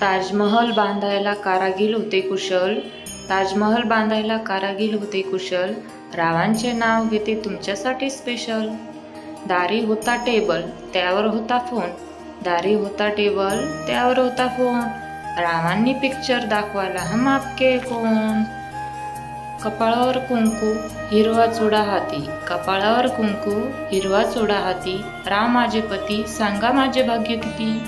ताजमहल बांधायला कारागीर होते कुशल. ताजमहल बांधायला कारागीर होते कुशल. रावांचे नाव घेते तुमच्यासाठी स्पेशल दारी होता टेबल त्यावर होता फोन दारी होता टेबल त्यावर होता फोन रावांनी पिक्चर दाखवायला हम आपके कोण? कपाळावर कुंकू हिरवा चुडा हाती. कपाळावर कुंकू हिरवा चुडा हाती. राम माझे पती सांगा माझे भाग्य किती?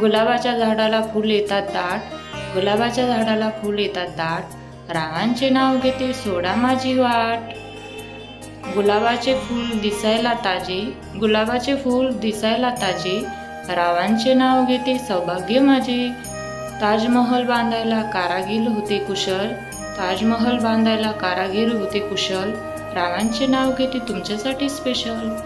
गुलाबाच्या झाडाला फुल येतात दाट. गुलाबाच्या झाडाला फूल येतात दाट. रावांचे नाव घेते सोडा माझी वाट. गुलाबाचे फूल दिसायला ताजे. गुलाबाचे फूल दिसायला ताजे. रावांचे नाव घेते सौभाग्य माझे. ताजमहल बांधायला कारागीर होते कुशल. ताजमहल बांधायला कारागीर होते कुशल. रावांचे नाव घेते तुमच्यासाठी स्पेशल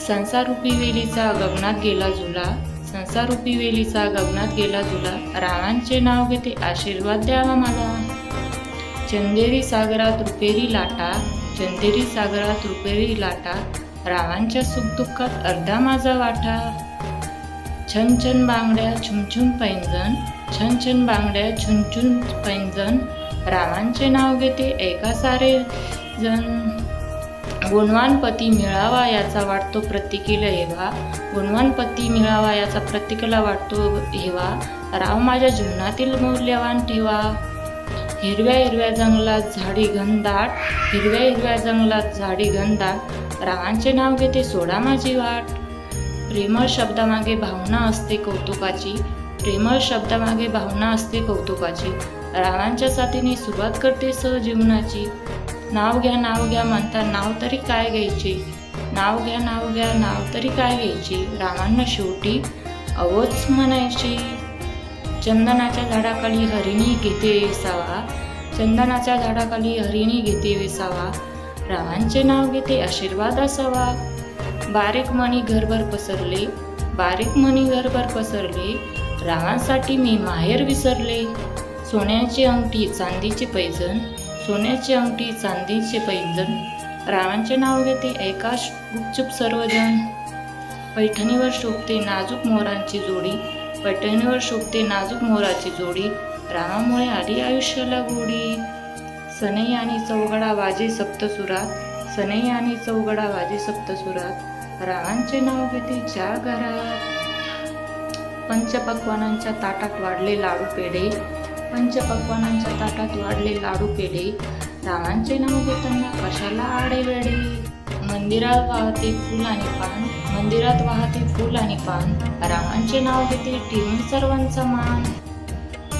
संसारूपी वेलीचा गगनात गेला झुला. संसारूपी वेलीचा गगनात गेला तुला. रावांचे नाव घेते आशीर्वाद द्यावा मला. चंदेरी सागरात रुपेरी लाटा चंदेरी सागरात रुपेरी लाटा. रावांच्या सुखदुःखात अर्धा माझा वाटा. छन छन बांगड्या छुमछुम पैंजण. छन छन बांगड्या छुनछुन पैंजण. रावांचे नाव घेते एका सारे जण. गुणवान पती मिळावा याचा वाटतो प्रत्येकीला हेवा. गुणवान पती मिळावा याचा प्रत्येकाला वाटतो हेवा. राव माझ्या जीवनातील मौल्यवान ठेवा हिरव्या हिरव्या जंगलात झाडी घनदाट. हिरव्या हिरव्या जंगलात झाडी घनदाट. रावांचे नाव घेते सोडा माझी वाट. प्रेमळ शब्दामागे भावना असते कौतुकाची. प्रेमळ शब्दामागे भावना असते कौतुकाची. रावांच्या साथीने सुरुवात करते सहजीवनाची. नाव घ्या नाव घ्या म्हणता नाव तरी काय घ्यायचे? नाव घ्या नाव घ्या नाव तरी काय घ्यायचे? रामांना शेवटी अवोच म्हणायची. चंदनाच्या झाडाखाली हरिणी घेते विसावा. चंदनाच्या झाडाखाली हरिणी घेते विसावा. रावांचे नाव घेते आशीर्वाद असावा. बारीक मणी घरभर पसरले. बारीक मणी घरभर पसरले. रावांसाठी मी माहेर विसरले. सोन्याची अंगठी चांदीचे पैजण सोन्याची अंगठी चांदीचे पैजण. रावांचे नाव घेते ऐकाश गुपचूप सर्वजण. पैठणीवर शोभते नाजूक मोरांची जोडी. पैठणीवर शोभते नाजूक मोराची जोडी. रामामुळे आली आयुष्याला गोडी. सनई आणि चौघडा वाजे सप्तसुरात सनई आणि चौघडा वाजे सप्तसुरात रावांचे नाव घेते ज्या घरात पंचपक्वानांच्या ताटात वाढले लाडू पेढे. पंचपक्वानांच्या ताटात वाढले लाडू पेढे. रावांचे नाव घेताना कशाला आडे वेडे मंदिरात वाहते फुल आणि पान. मंदिरात वाहते फुल आणि पान. रामांचे नाव घेते ठेवून सर्वांचा मान.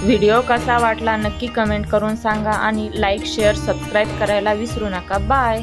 व्हिडिओ कसा वाटला नक्की कमेंट करून सांगा आणि लाईक शेअर सबस्क्राईब करायला विसरू नका. बाय